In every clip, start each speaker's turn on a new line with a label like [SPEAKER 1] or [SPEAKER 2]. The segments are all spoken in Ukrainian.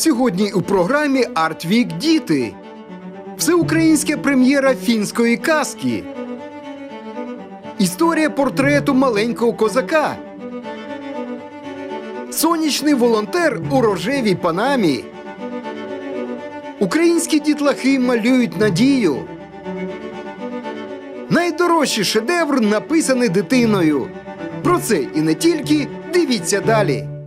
[SPEAKER 1] Сьогодні у програмі Артвік Діти. Всеукраїнська прем'єра фінської казки. Історія портрету маленького козака. Сонячний волонтер у рожевій панамі. Українські дітлахи малюють надію. Найдорожчий шедевр написаний дитиною. Про це і не тільки дивіться далі.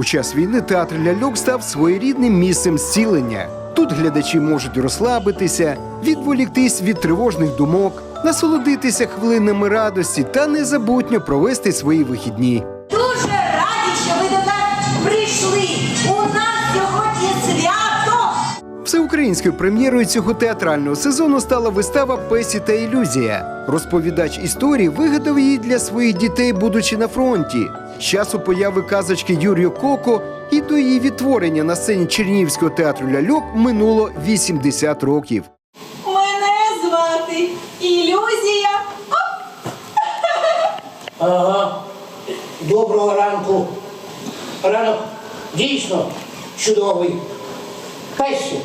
[SPEAKER 1] У час війни театр ляльок став своєрідним місцем зцілення. Тут глядачі можуть розслабитися, відволіктись від тривожних думок, насолодитися хвилинами радості та незабутньо провести свої вихідні. Всеукраїнською прем'єрою цього театрального сезону стала вистава Песі та ілюзія. Розповідач історії вигадав її для своїх дітей, будучи на фронті. З часу появи казочки Юрію Коко і до її відтворення на сцені Чернігівського театру ляльок минуло 80 років.
[SPEAKER 2] Мене звати Ілюзія.
[SPEAKER 3] Ага. Доброго ранку. Ранок дійсно чудовий. Песі.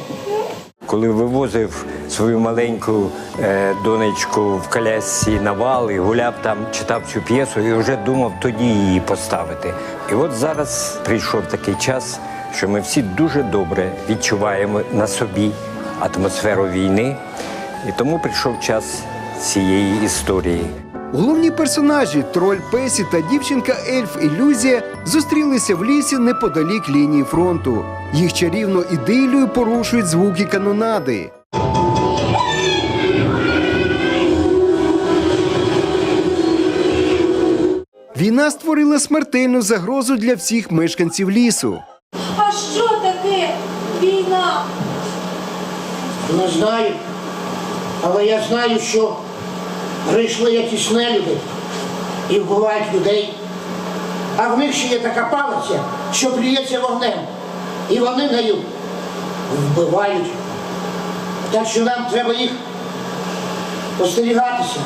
[SPEAKER 4] Коли вивозив свою маленьку е, донечку в колясці на вал і гуляв там, читав цю п'єсу і вже думав тоді її поставити. І от зараз прийшов такий час, що ми всі дуже добре відчуваємо на собі атмосферу війни, і тому прийшов час цієї історії.
[SPEAKER 1] Головні персонажі троль Песі та дівчинка Ельф Ілюзія зустрілися в лісі неподалік лінії фронту. Їх чарівну ідилію порушують звуки канонади. Війна створила смертельну загрозу для всіх мешканців лісу.
[SPEAKER 2] А що таке війна?
[SPEAKER 3] Не знаю. Але я знаю, що прийшли якісь нелюди і вбивають людей. А в них ще є така палиця, що плюється вогнем. І вони нею вбивають. Так що нам треба їх остерігатися.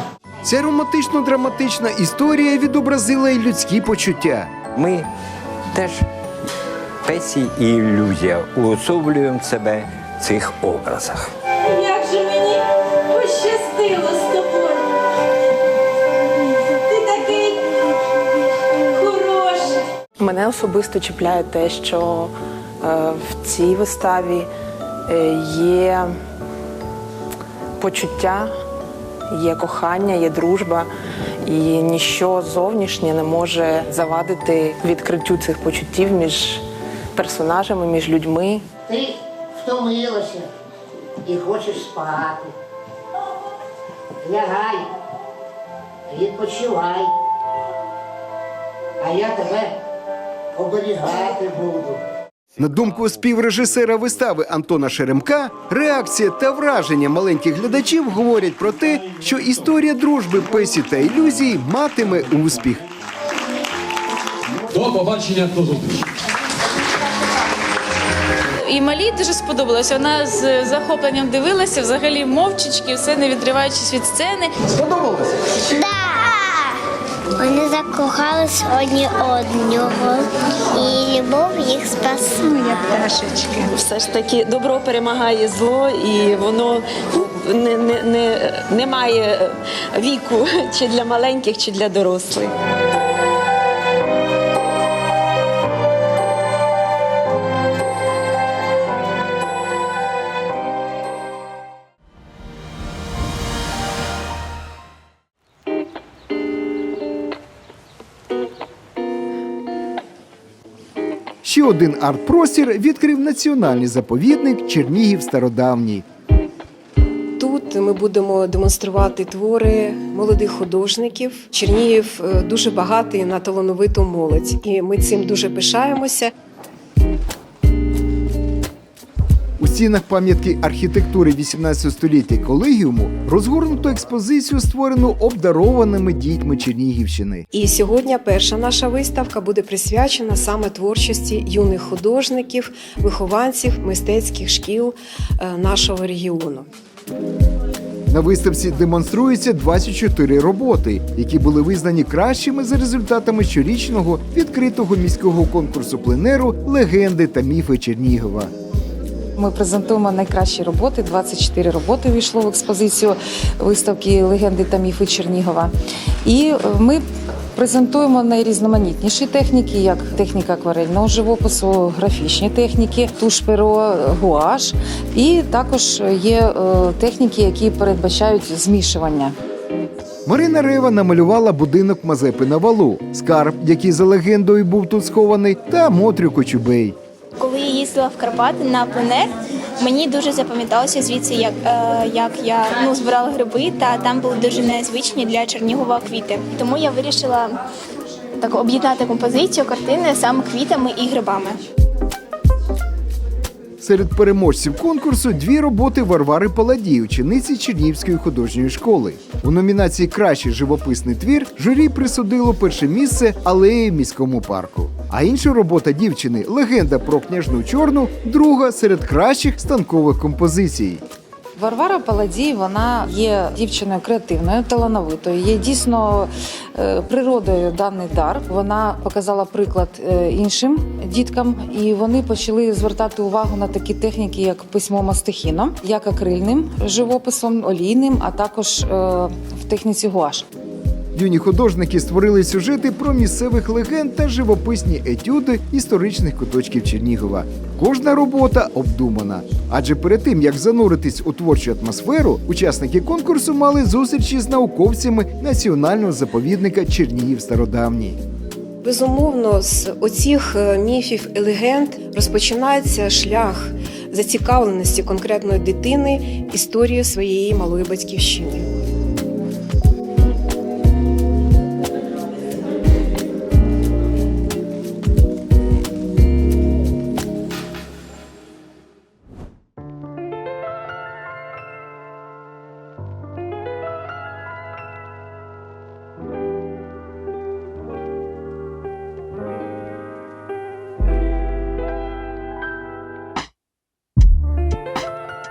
[SPEAKER 1] Ця романтично-драматична історія відобразила й людські почуття.
[SPEAKER 4] Ми теж песі і ілюзія уособлюємо себе в цих образах.
[SPEAKER 5] Мене особисто чіпляє те, що е, в цій виставі е, є почуття, є кохання, є дружба, і ніщо зовнішнє не може завадити відкриттю цих почуттів між персонажами, між людьми.
[SPEAKER 3] Ти втомилася і хочеш спати. Лягай, відпочивай. А я тебе оберігати буду.
[SPEAKER 1] На думку співрежисера вистави Антона Шеремка, реакція та враження маленьких глядачів говорять про те, що історія дружби Песі та ілюзії матиме успіх.
[SPEAKER 6] До побачення до зустрічі.
[SPEAKER 7] І малій дуже сподобалося. Вона з захопленням дивилася, взагалі мовчечки, все не відриваючись від сцени.
[SPEAKER 8] Вони закохались одні одного, і любов їх спасла.
[SPEAKER 9] все ж таки добро перемагає зло, і воно не, не, не, не має віку чи для маленьких, чи для дорослих.
[SPEAKER 1] Ще один арт-простір відкрив національний заповідник Чернігів Стародавній.
[SPEAKER 10] Тут ми будемо демонструвати твори молодих художників. Чернігів е, дуже багатий на талановиту молодь, і ми цим дуже пишаємося.
[SPEAKER 1] Стінах пам'ятки архітектури 18 століття колегіуму розгорнуто експозицію, створену обдарованими дітьми Чернігівщини.
[SPEAKER 10] І сьогодні перша наша виставка буде присвячена саме творчості юних художників, вихованців мистецьких шкіл е, нашого регіону.
[SPEAKER 1] На На виставці демонструються 24 роботи, які були визнані кращими за результатами щорічного відкритого міського конкурсу пленеру Легенди та міфи Чернігова.
[SPEAKER 6] Ми презентуємо найкращі роботи. 24 роботи увійшло в експозицію виставки Легенди та міфи Чернігова. І е, ми презентуємо найрізноманітніші техніки, як техніка акварельного живопису, графічні техніки, туш перо, гуаш. І також є е, техніки, які передбачають змішування.
[SPEAKER 1] Марина Рева намалювала будинок Мазепи на валу, скарб, який за легендою був тут схований, та Мотрю Кочубей.
[SPEAKER 11] Їздила в Карпати на пленер, мені дуже запам'яталося звідси, як, е, як я ну, збирала гриби, та там були дуже незвичні для Чернігова квіти. Тому я вирішила так об'єднати композицію картини саме квітами і грибами.
[SPEAKER 1] Серед переможців конкурсу дві роботи Варвари Паладій, учениці Чернівської художньої школи. У номінації Кращий живописний твір журі присудило перше місце алеї в міському парку. А інша робота дівчини легенда про княжну чорну, друга серед кращих станкових композицій.
[SPEAKER 6] Варвара Паладій, вона є дівчиною креативною, талановитою. Є дійсно е, природою даний дар. Вона показала приклад е, іншим діткам, і вони почали звертати увагу на такі техніки, як письмо мастихіном, як акрильним живописом, олійним, а також е, в техніці гуаш.
[SPEAKER 1] Юні художники створили сюжети про місцевих легенд та живописні етюди історичних куточків Чернігова. Кожна робота обдумана. Адже перед тим як зануритись у творчу атмосферу, учасники конкурсу мали зустрічі з науковцями національного заповідника Чернігів Стародавній.
[SPEAKER 10] Безумовно, з оцих е, міфів і легенд розпочинається шлях зацікавленості конкретної дитини історією своєї малої батьківщини.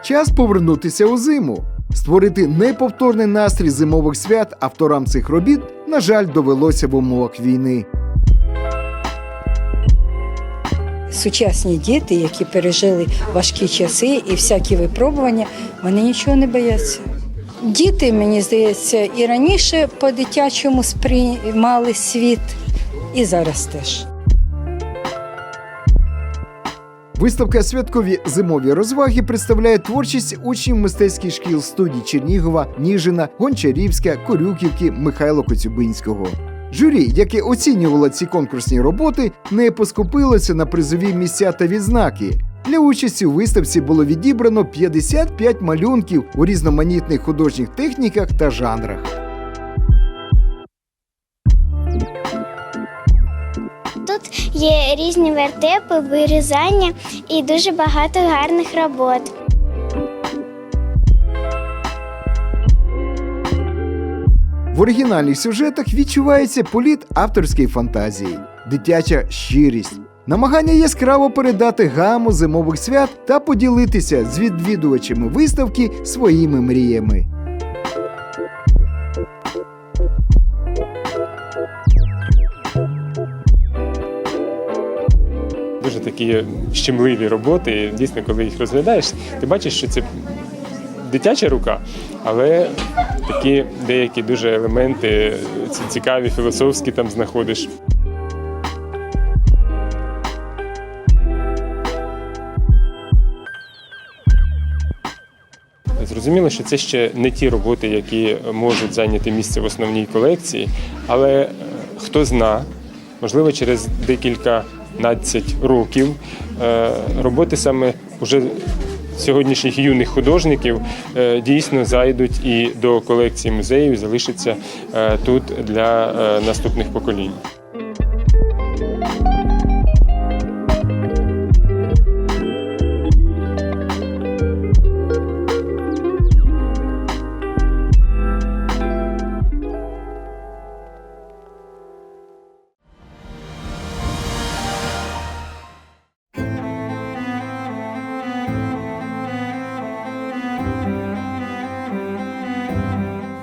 [SPEAKER 1] Час повернутися у зиму. Створити неповторний настрій зимових свят авторам цих робіт, на жаль, довелося в умовах війни.
[SPEAKER 12] Сучасні діти, які пережили важкі часи і всякі випробування, вони нічого не бояться. Діти, мені здається, і раніше по-дитячому сприймали світ, і зараз теж.
[SPEAKER 1] Виставка Святкові зимові розваги представляє творчість учнів мистецьких шкіл студій Чернігова, Ніжина, Гончарівська, Корюківки, Михайла Коцюбинського. Журі, яке оцінювало ці конкурсні роботи, не поскупилося на призові місця та відзнаки. Для участі у виставці було відібрано 55 малюнків у різноманітних художніх техніках та жанрах.
[SPEAKER 8] Є різні вертепи, вирізання і дуже багато гарних робот.
[SPEAKER 1] В оригінальних сюжетах відчувається політ авторської фантазії, дитяча щирість, намагання яскраво передати гаму зимових свят та поділитися з відвідувачами виставки своїми мріями.
[SPEAKER 13] Дуже такі щемливі роботи. І дійсно, коли їх розглядаєш, ти бачиш, що це дитяча рука, але такі деякі дуже елементи цікаві, філософські там знаходиш. Зрозуміло, що це ще не ті роботи, які можуть зайняти місце в основній колекції, але е, хто зна, можливо, через декілька 15 років е, роботи саме вже сьогоднішніх юних художників е, дійсно зайдуть і до колекції музею, залишаться е, тут для наступних поколінь.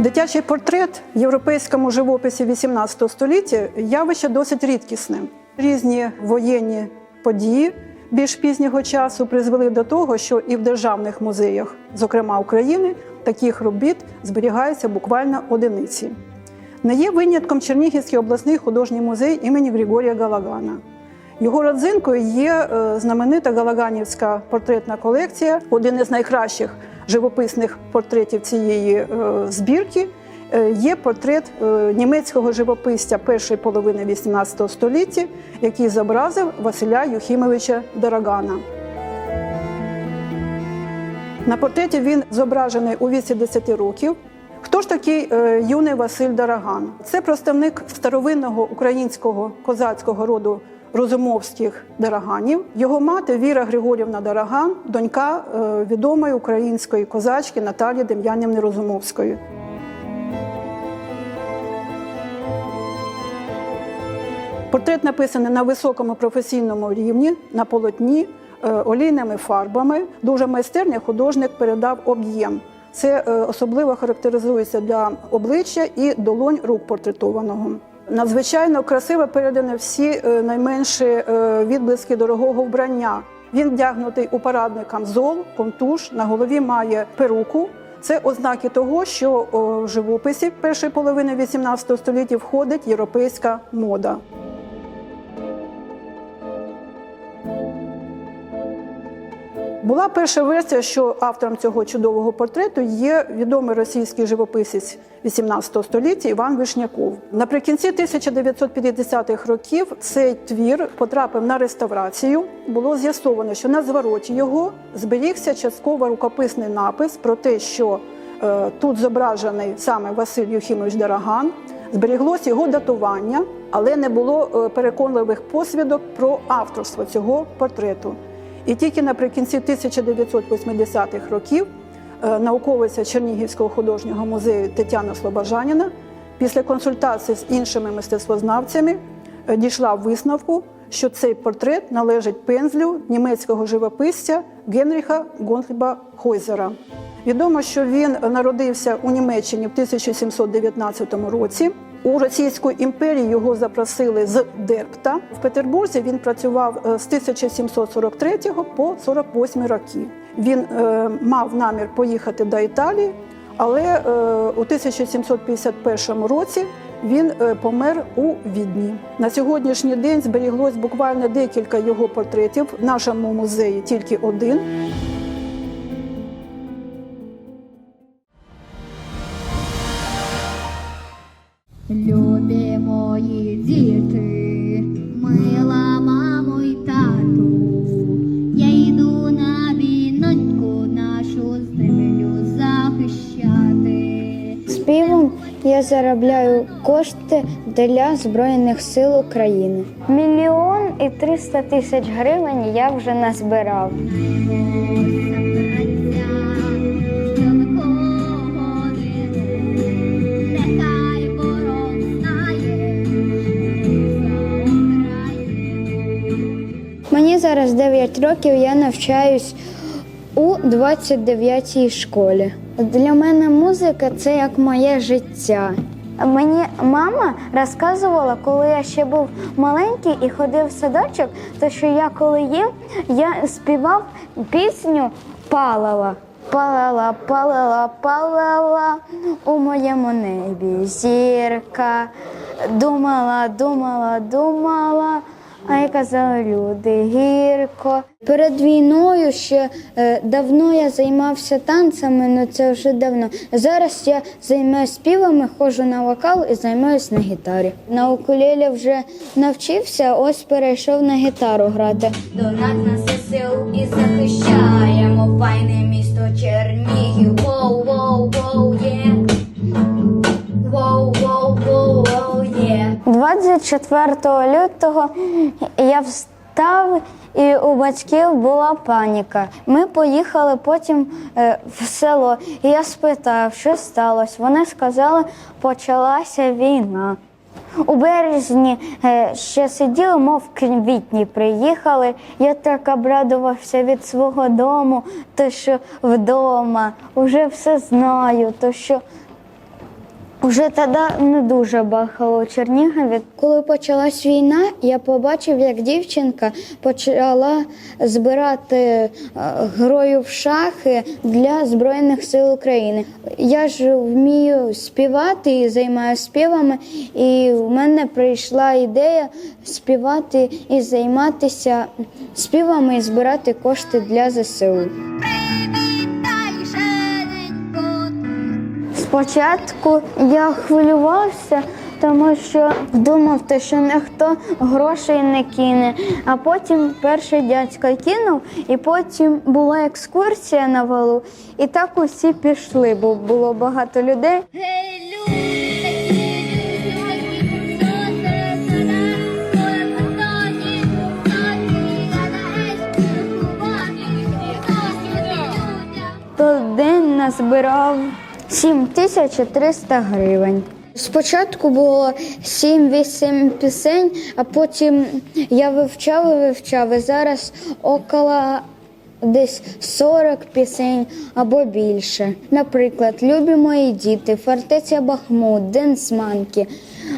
[SPEAKER 14] Дитячий портрет в європейському живописі XVIII століття явище досить рідкісне. Різні воєнні події більш пізнього часу призвели до того, що і в державних музеях, зокрема України, таких робіт зберігаються буквально одиниці. Не є винятком Чернігівський обласний художній музей імені Григорія Галагана. Його родзинкою є е, знаменита Галаганівська портретна колекція, один із найкращих живописних портретів цієї е, збірки. е, Є портрет е, німецького живописця першої половини XVIII століття, який зобразив Василя Юхімовича Дорогана. На портреті він зображений у віці 10 років. Хто ж такий юний Василь Дороган? Це представник старовинного українського козацького роду розумовських дороганів. Його мати Віра Григорівна Дороган, донька е, відомої української козачки Наталії Дем'янівни Розумовської. Портрет написаний на високому професійному рівні, на полотні, е, олійними фарбами. Дуже майстерний художник передав об'єм. Це е, особливо характеризується для обличчя і долонь рук портретованого. Надзвичайно красиво передані всі е, найменші е, відблиски дорогого вбрання. Він вдягнутий у парадний камзол, контуш, на голові має перуку. Це ознаки того, що в живописі першої половини XVIII століття входить європейська мода. Була перша версія, що автором цього чудового портрету є відомий російський живописець XVIII століття Іван Вишняков. Наприкінці 1950-х років цей твір потрапив на реставрацію. Було з'ясовано, що на звороті його зберігся частково рукописний напис про те, що е, тут зображений саме Василь Юхімович Дороган. Зберіглось його датування, але не було е, переконливих посвідок про авторство цього портрету. І тільки наприкінці 1980-х років е, науковиця Чернігівського художнього музею Тетяна Слобожаніна після консультації з іншими мистецтвознавцями е, дійшла висновку, що цей портрет належить пензлю німецького живописця Генріха Гонтліба Хойзера. Відомо, що він народився у Німеччині в 1719 році. У Російську імперію його запросили з Дерпта. В Петербурзі він працював е, з 1743 по 48 роки. Він е, мав намір поїхати до Італії, але е, у 1751 році він е, помер у Відні. На сьогоднішній день зберіглось буквально декілька його портретів. В нашому музеї тільки один.
[SPEAKER 15] Любі мої діти, мила мамо й тату, я йду на війноньку нашу землю захищати.
[SPEAKER 8] Співом я заробляю кошти для Збройних сил України. Мільйон і 300 тисяч гривень я вже назбирав. 9 років, я навчаюсь у 29-й школі. Для мене музика це як моє життя. Мені мама розказувала, коли я ще був маленький і ходив в садочок, то що я коли їв, я співав пісню Палала. Палала, палала, палала у моєму небі зірка. Думала, думала, думала. А я казала люди гірко. Перед війною ще е, давно я займався танцями, ну це вже давно. Зараз я займаюся співами, ходжу на вокал і займаюся на гітарі. На укулелі вже навчився, ось перейшов на гітару грати.
[SPEAKER 15] до нас на ССУ і захищаємо
[SPEAKER 8] 24 лютого я встав, і у батьків була паніка. Ми поїхали потім е, в село, і я спитав, що сталося. Вони сказали, почалася війна. У березні е, ще сиділи, мов квітні приїхали. Я так обрадувався від свого дому, то що вдома вже все знаю, то що Уже тоді не дуже бахало у Чернігові. Коли почалась війна, я побачив, як дівчинка почала збирати е, грою в шахи для Збройних сил України. Я ж вмію співати і займаюся співами, і в мене прийшла ідея співати і займатися співами і збирати кошти для ЗСУ. Спочатку я хвилювався, тому що думав, що ніхто грошей не кине. А потім перший дядько кинув, і потім була екскурсія на валу, і так усі пішли, бо було багато людей. То день назбирав 7300 гривень. Спочатку було 7-8 пісень, а потім я вивчав і вивчав. І зараз около десь 40 пісень або більше. Наприклад, Любі мої діти, Фортеця Бахмут, Денсманки.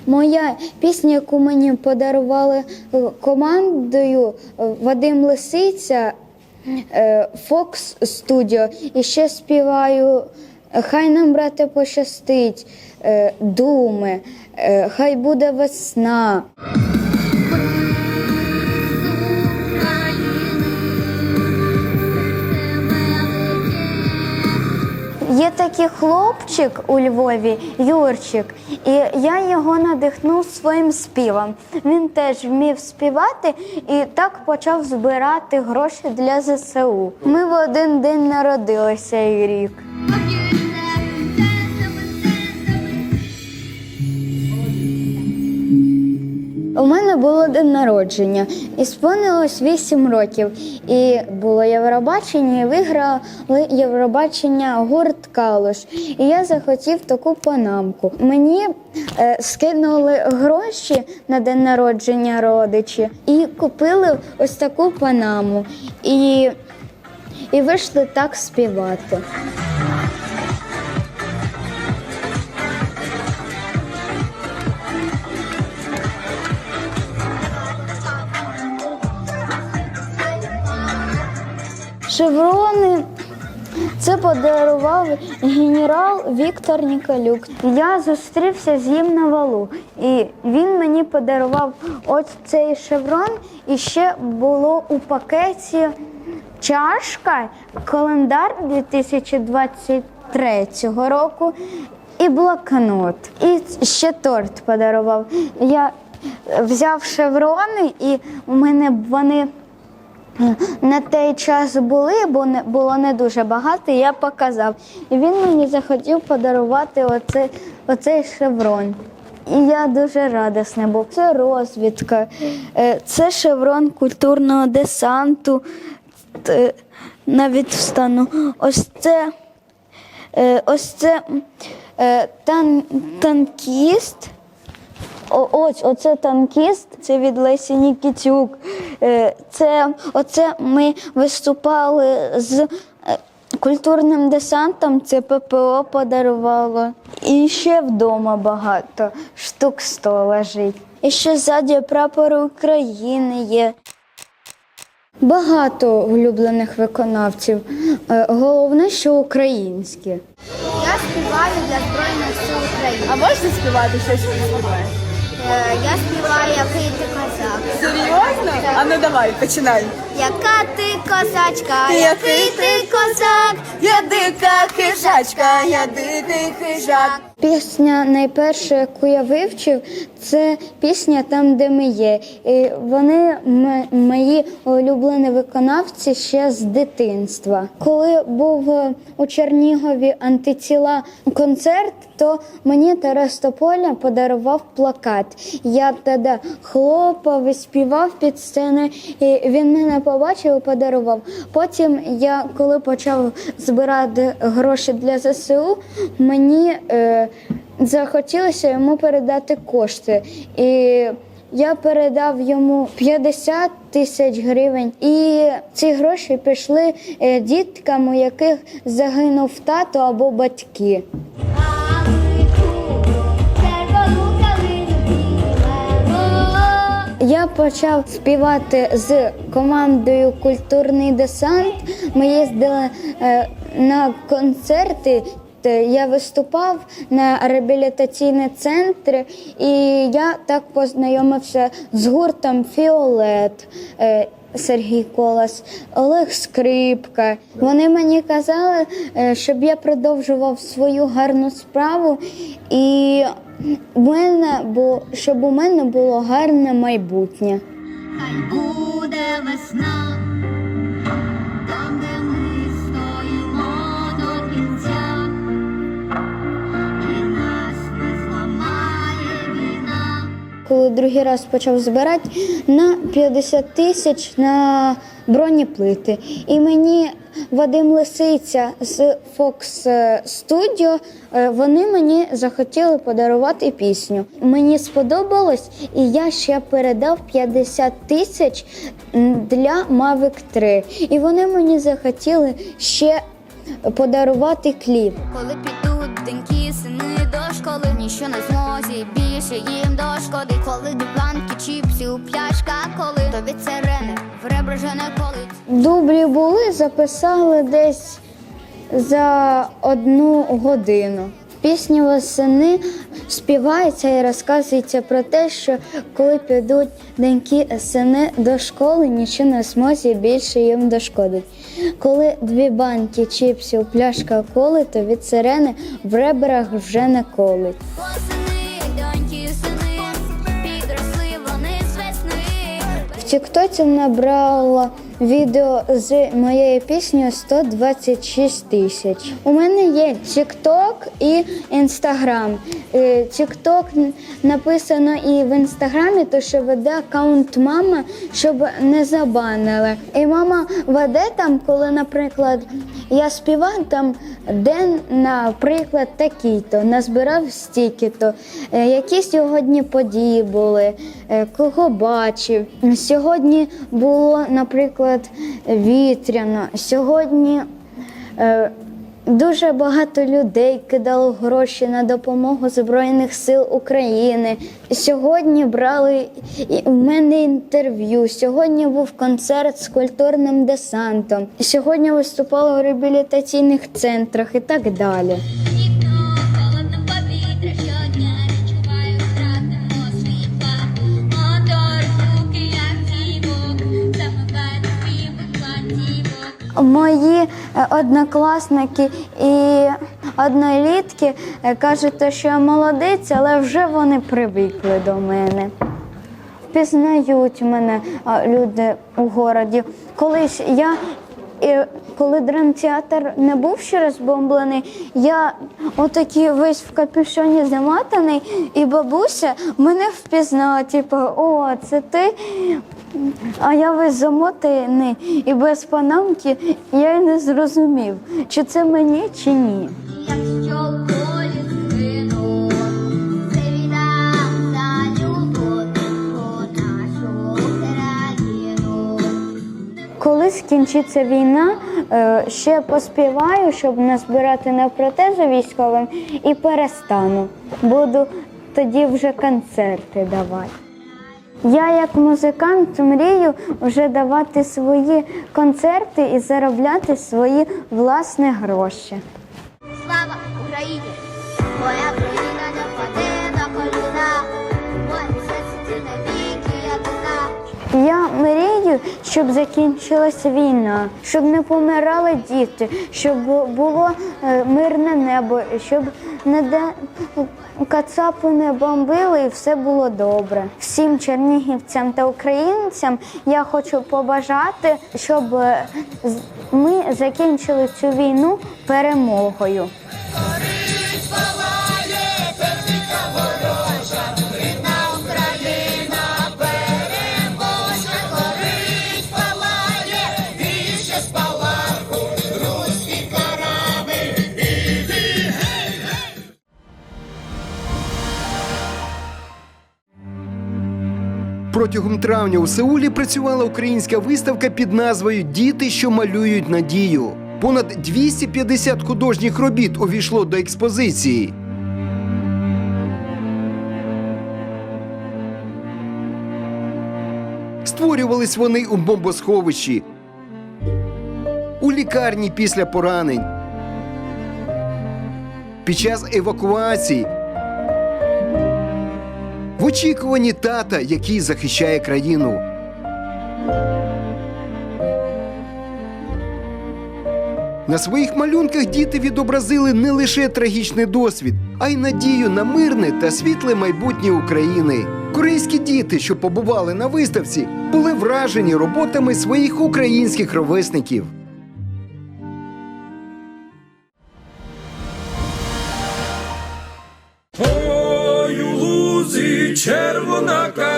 [SPEAKER 8] Моя пісня, яку мені подарували е, командою е, Вадим Лисиця, е, Fox Studio. І ще співаю Хай нам, брате, пощастить, е, думи, е, хай буде весна. Є такий хлопчик у Львові, Юрчик, і я його надихнув своїм співом. Він теж вмів співати і так почав збирати гроші для ЗСУ. Ми в один день народилися і У мене було день народження, і сповнилось 8 років. І було Євробачення, і виграли Євробачення гурт Калуш. І я захотів таку панамку. Мені е, скинули гроші на день народження родичі і купили ось таку панаму. І, і вийшли так співати. Шеврони це подарував генерал Віктор Ніколюк. Я зустрівся з ним на валу, і він мені подарував ось цей шеврон. І ще було у пакеті чашка, календар 2023 року і блокнот. І ще торт подарував. Я взяв шеврони, і у мене вони. На той час були, бо не було не дуже багато, я показав. І він мені захотів подарувати оцей, оцей шеврон. І я дуже радісний був. Це розвідка, е, це шеврон культурного десанту. Т- Навіть встану. Ось це, е, ось це е, тан, танкіст. О, ось оце танкіст, це від Лесі Нікітюк. Е, Це оце ми виступали з е, культурним десантом, це ППО подарувало. І ще вдома багато штук сто лежить. І ще ззаді прапор України є. Багато улюблених виконавців. Е, Головне, що українські.
[SPEAKER 15] Я співаю для Збройних сил України.
[SPEAKER 2] А можна співати щось?
[SPEAKER 15] Е, Я співаю який ти козак.
[SPEAKER 2] Серйозно? А ну давай, починай.
[SPEAKER 15] Яка ти козачка,
[SPEAKER 2] Який ти козак, я дика хижачка, я дикий хижак.
[SPEAKER 8] Пісня найперша, яку я вивчив, це пісня там, де ми є. І вони м- мої улюблені виконавці ще з дитинства. Коли був е, у Чернігові антитіла концерт, то мені Тарас Тополя подарував плакат. Я тоді хлопав і співав під сценою, і він мене побачив і подарував. Потім я, коли почав збирати гроші для ЗСУ, мені е, захотілося йому передати кошти. І я передав йому 50 тисяч гривень, і ці гроші пішли е, діткам, у яких загинув тато або батьки. Почав співати з командою Культурний десант. Ми їздили е, на концерти. Я виступав на реабілітаційні центр, і я так познайомився з гуртом Фіолет. Сергій Колас, Олег Скрипка. Вони мені казали, е, щоб я продовжував свою гарну справу, і мене бо щоб у мене було гарне майбутнє.
[SPEAKER 15] Буде весна,
[SPEAKER 8] Коли другий раз почав збирати на 50 тисяч на бронеплити. І мені Вадим Лисиця з Fox Studio, е, вони мені захотіли подарувати пісню. Мені сподобалось, і я ще передав 50 тисяч для Mavic 3. І вони мені захотіли ще подарувати кліп.
[SPEAKER 15] Коли підуть деньки, сини до школи, ніщо не змозі більше їм дошкоди. Коли до банки чіпсів пляшка, коли то від сирени в ребра вже не колить.
[SPEAKER 8] Дублі були, записали десь за одну годину. Пісні восени співається і розказується про те, що коли підуть деньки сини до школи, нічого не змозі більше їм дошкодить. Коли дві банки чіпсів, пляшка коли, то від сирени в ребрах вже не колить. В Тіктоці набрала відео з моєю піснею 126 тисяч. У мене є Тікток і Інстаграм. Е, Тікток написано і в інстаграмі, то що веде аккаунт мама, щоб не забанили. І мама веде там, коли, наприклад, я співаю там день, наприклад, такий-то, назбирав стільки-то, е, які сьогодні події були, е, кого бачив. Сьогодні було, наприклад, вітряно. Сьогодні е, дуже багато людей кидало гроші на допомогу Збройних сил України. Сьогодні брали у мене інтерв'ю. Сьогодні був концерт з культурним десантом. Сьогодні виступала в реабілітаційних центрах і так далі. Мої е, однокласники і однолітки е, кажуть, що я молодець, але вже вони привикли до мене. Впізнають мене люди у городі. Колись я, і коли драмтеатр не був ще розбомблений, я отакий весь в капюшоні замотаний, і бабуся мене впізнала, типу, о, це ти. А я весь замотаний і без панамки, я й не зрозумів, чи це мені, чи ні. Коли скінчиться війна, е, ще поспіваю, щоб назбирати на протези військовим, і перестану. Буду тоді вже концерти давати. Я як музикант мрію вже давати свої концерти і заробляти свої власні гроші.
[SPEAKER 15] Слава Україні!
[SPEAKER 8] Я мрію, щоб закінчилася війна, щоб не помирали діти, щоб було е, мирне небо, щоб не де кацапи не бомбили і все було добре. Всім чернігівцям та українцям я хочу побажати, щоб е, ми закінчили цю війну перемогою.
[SPEAKER 1] Протягом травня у Сеулі працювала українська виставка під назвою Діти, що малюють надію. Понад 250 художніх робіт увійшло до експозиції. Створювались вони у бомбосховищі, у лікарні після поранень, під час евакуації, очікуванні тата, який захищає країну. На своїх малюнках діти відобразили не лише трагічний досвід, а й надію на мирне та світле майбутнє України. Корейські діти, що побували на виставці, були вражені роботами своїх українських ровесників.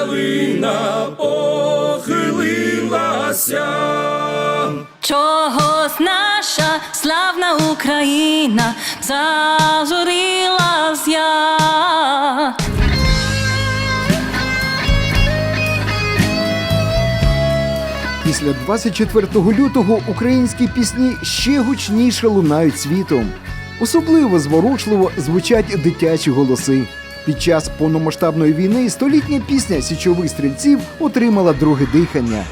[SPEAKER 16] Калина похилилася.
[SPEAKER 17] Чогось наша славна Україна зажурилась я.
[SPEAKER 1] Після 24 лютого українські пісні ще гучніше лунають світом. Особливо зворушливо звучать дитячі голоси. Під час повномасштабної війни столітня пісня січових стрільців отримала друге дихання.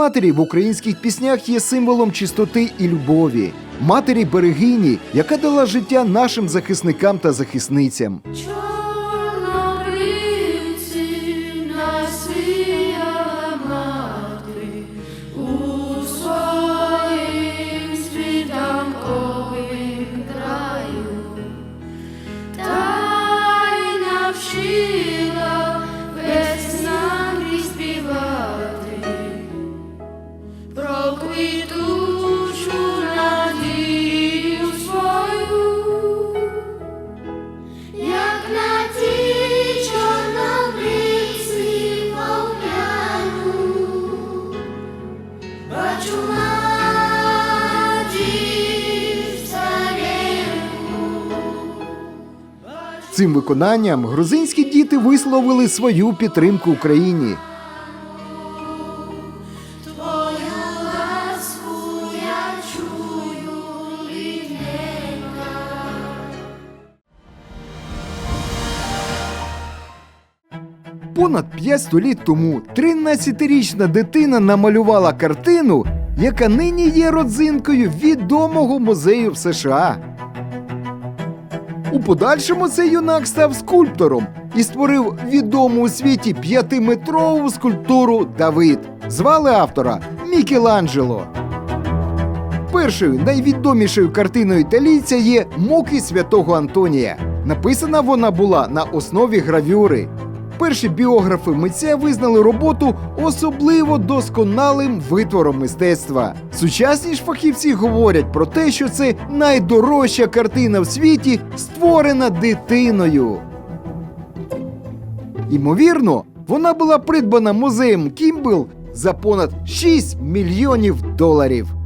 [SPEAKER 1] Матері в українських піснях є символом чистоти і любові. Матері берегині, яка дала життя нашим захисникам та захисницям. Цим виконанням грузинські діти висловили свою підтримку Україні. Понад п'ять століть тому 13-річна дитина намалювала картину, яка нині є родзинкою відомого музею в США. У подальшому цей юнак став скульптором і створив відому у світі п'ятиметрову скульптуру Давид. Звали автора Мікеланджело. Першою найвідомішою картиною італійця є Муки святого Антонія. Написана вона була на основі гравюри. Перші біографи митця визнали роботу особливо досконалим витвором мистецтва. Сучасні ж фахівці говорять про те, що це найдорожча картина в світі, створена дитиною. Ймовірно, вона була придбана музеєм Кімбл за понад 6 мільйонів доларів.